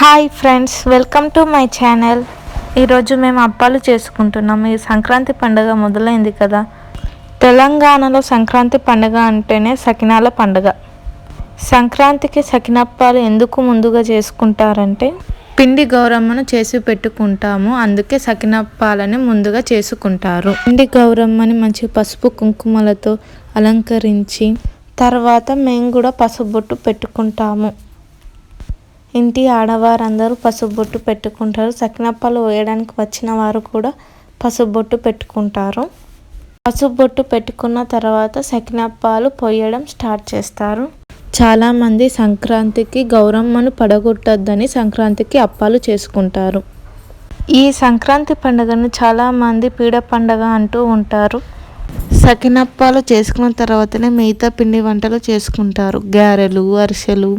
Hi friends welcome to my channel ఈరోజు మేము అప్పాలు చేసుకుంటున్నాం. ఈ సంక్రాంతి పండుగ మొదలైంది కదా. తెలంగాణలో సంక్రాంతి పండుగ అంటేనే సకినాల పండుగ. సంక్రాంతికి సకినప్పాలు ఎందుకు ముందుగా చేసుకుంటారంటే పిండి గౌరమ్మను చేసి పెట్టుకుంటాము. అందుకే సకినప్పాలని ముందుగా చేసుకుంటారు. పిండి గౌరమ్మని మంచి పసుపు కుంకుమలతో అలంకరించి తర్వాత మేము కూడా పసుపు బొట్టు పెట్టుకుంటాము. ఇంటి ఆడవారందరూ పసుపు బొట్టు పెట్టుకుంటారు. సకినప్పాలు వేయడానికి వచ్చిన వారు కూడా పసుపు బొట్టు పెట్టుకుంటారు. పసుపు బొట్టు పెట్టుకున్న తర్వాత సకినప్పాలు పోయడం స్టార్ట్ చేస్తారు. చాలామంది సంక్రాంతికి గౌరమ్మను పడగొట్టొద్దని సంక్రాంతికి అప్పాలు చేసుకుంటారు. ఈ సంక్రాంతి పండుగను చాలామంది పీడ పండగ అంటూ ఉంటారు. సకినప్పాలు చేసుకున్న తర్వాతనే మిగతా పిండి వంటలు చేసుకుంటారు. గారెలు అరిసెలు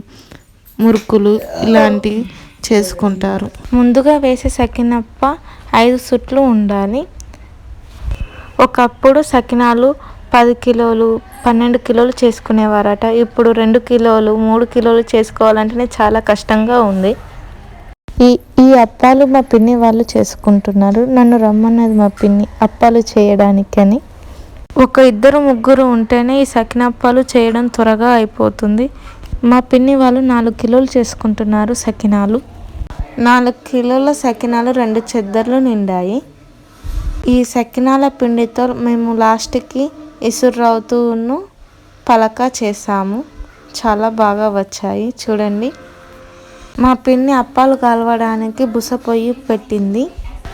మురుకులు ఇలాంటివి చేసుకుంటారు. ముందుగా వేసే సకినప్ప ఐదు సుట్లు ఉండాలి. ఒకప్పుడు సకినాలు పది కిలోలు పన్నెండు కిలోలు చేసుకునేవారట. ఇప్పుడు రెండు కిలోలు మూడు కిలోలు చేసుకోవాలంటేనే చాలా కష్టంగా ఉంది. ఈ ఈ అప్పాలు మా పిన్ని వాళ్ళు చేసుకుంటున్నారు. నన్ను రమ్మన్నది మా పిన్ని అప్పాలు చేయడానికని. ఒక ఇద్దరు ముగ్గురు ఉంటేనే ఈ సకినప్పాలు చేయడం త్వరగా అయిపోతుంది. మా పిన్ని వాళ్ళు నాలుగు కిలోలు చేసుకుంటున్నారు సకినాలు. నాలుగు కిలోల సకినాలు రెండు చెద్దర్లు నిండాయి. ఈ సకినాల పిండితో మేము లాస్ట్కి ఇసుర్రవుతూను పలక చేసాము చాలా బాగా వచ్చాయి. చూడండి. మా పిన్ని అప్పాలు కాలవడానికి బుస పొయ్యి పెట్టింది.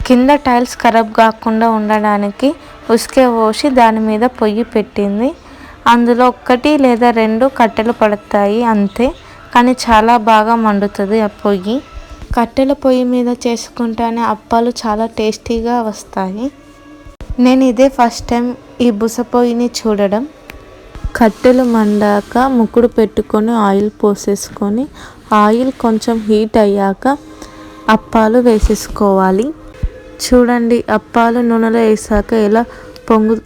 కింద టైల్స్ ఖరాబ్ కాకుండా ఉండడానికి ఉసుకే పోసి దాని మీద పొయ్యి పెట్టింది. అందులో ఒక్కటి లేదా రెండు కట్టెలు పడతాయి అంతే. కానీ చాలా బాగా మండుతుంది ఆ పొయ్యి. కట్టెల పొయ్యి మీద చేసుకుంటేనే అప్పాలు చాలా టేస్టీగా వస్తాయి. నేను ఇదే ఫస్ట్ టైం ఈ బుస పొయ్యిని చూడడం. కట్టెలు మండాక ముక్కుడు పెట్టుకొని ఆయిల్ పోసేసుకొని ఆయిల్ కొంచెం హీట్ అయ్యాక అప్పాలు వేసేసుకోవాలి. చూడండి అప్పాలు నూనెలో వేసాక ఎలా పొంగు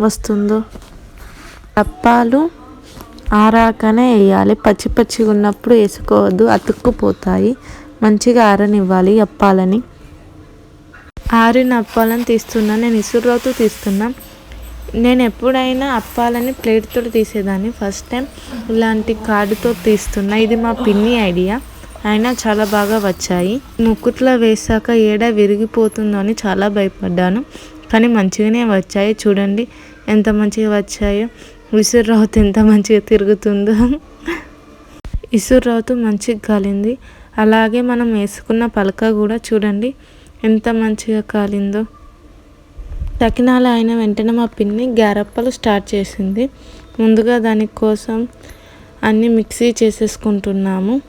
వస్తుందో. అప్పాలు ఆరాకనే వేయాలి. పచ్చి పచ్చిగా ఉన్నప్పుడు వేసుకోవద్దు. అతుక్కుపోతాయి. మంచిగా ఆరనివ్వాలి అప్పాలని. ఆరిన అప్పాలను తీస్తున్నా. నేను ఇసురుతో తీస్తున్నా. నేను ఎప్పుడైనా అప్పాలని ప్లేట్తో తీసేదాన్ని. ఫస్ట్ టైం ఇలాంటి కార్డుతో తీస్తున్నా. ఇది మా పిన్ని ఐడియా. అయినా చాలా బాగా వచ్చాయి. ముక్కుట్లో వేసాక ఏడ విరిగిపోతుందో అని చాలా భయపడ్డాను. కానీ మంచిగానే వచ్చాయి. చూడండి ఎంత మంచిగా వచ్చాయో. విసురు ఎంత మంచిగా తిరుగుతుందో. ఇసురు మంచిగా కాలింది. అలాగే మనం వేసుకున్న పలక కూడా చూడండి ఎంత మంచిగా కాలిందో. తకినాలు అయిన వెంటనే మా పిన్ని గ్యారప్పలు స్టార్ట్ చేసింది. ముందుగా దానికోసం అన్నీ మిక్సీ చేసేసుకుంటున్నాము.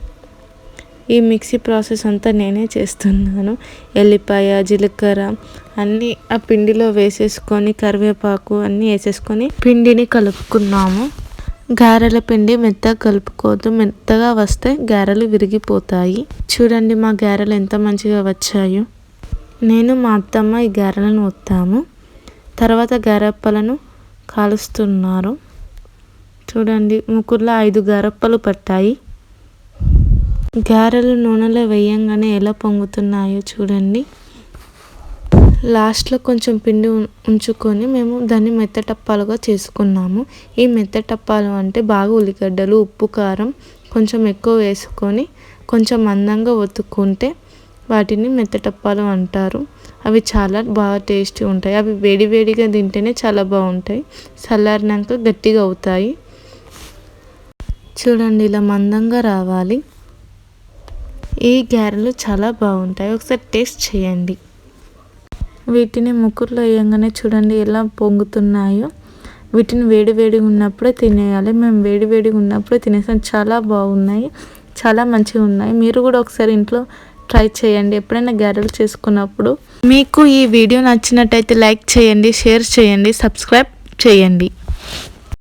ఈ మిక్సీ ప్రాసెస్ అంతా నేనే చేస్తున్నాను. ఎల్లిపాయ జీలకర్ర అన్నీ ఆ పిండిలో వేసేసుకొని కరివేపాకు అన్నీ వేసేసుకొని పిండిని కలుపుకున్నాము. గారెల పిండి మెత్తగా కలుపుకోవద్దు. మెత్తగా వస్తే గారెలు విరిగిపోతాయి. చూడండి మా గారెలు ఎంత మంచిగా వచ్చాయో. నేను మా అత్తమ్మ ఈ గారెలను వస్తాము తర్వాత గారెప్పలను కాలుస్తున్నారు. చూడండి ముకుల్లో ఐదు గారెప్పలు పట్టాయి. గారెలు నూనెలో వేయంగానే ఎలా పొంగుతున్నాయో చూడండి. లాస్ట్లో కొంచెం పిండి ఉంచుకొని మేము దాన్ని మెత్తటప్పాలుగా చేసుకున్నాము. ఈ మెత్తటప్పాలు అంటే బాగా ఉల్లిగడ్డలు ఉప్పు కారం కొంచెం ఎక్కువ వేసుకొని కొంచెం మందంగా ఒత్తుకుంటే వాటిని మెత్తటప్పాలు అంటారు. అవి చాలా బాగా టేస్టీ ఉంటాయి. అవి వేడివేడిగా తింటేనే చాలా బాగుంటాయి. చల్లారినాక గట్టిగా అవుతాయి. చూడండి ఇలా మందంగా రావాలి. ఈ గారెలు చాలా బాగుంటాయి. ఒకసారి టేస్ట్ చేయండి. వీటిని ముక్కుర్లో వేయంగానే చూడండి ఎలా పొంగుతున్నాయో. వీటిని వేడి వేడిగా ఉన్నప్పుడే తినేయాలి. మేము వేడి వేడిగా ఉన్నప్పుడే తినేసాం. చాలా బాగున్నాయి. చాలా మంచిగా ఉన్నాయి. మీరు కూడా ఒకసారి ఇంట్లో ట్రై చేయండి. ఎప్పుడైనా గారెలు చేసుకున్నప్పుడు మీకు ఈ వీడియో నచ్చినట్టయితే లైక్ చేయండి షేర్ చేయండి సబ్స్క్రైబ్ చేయండి.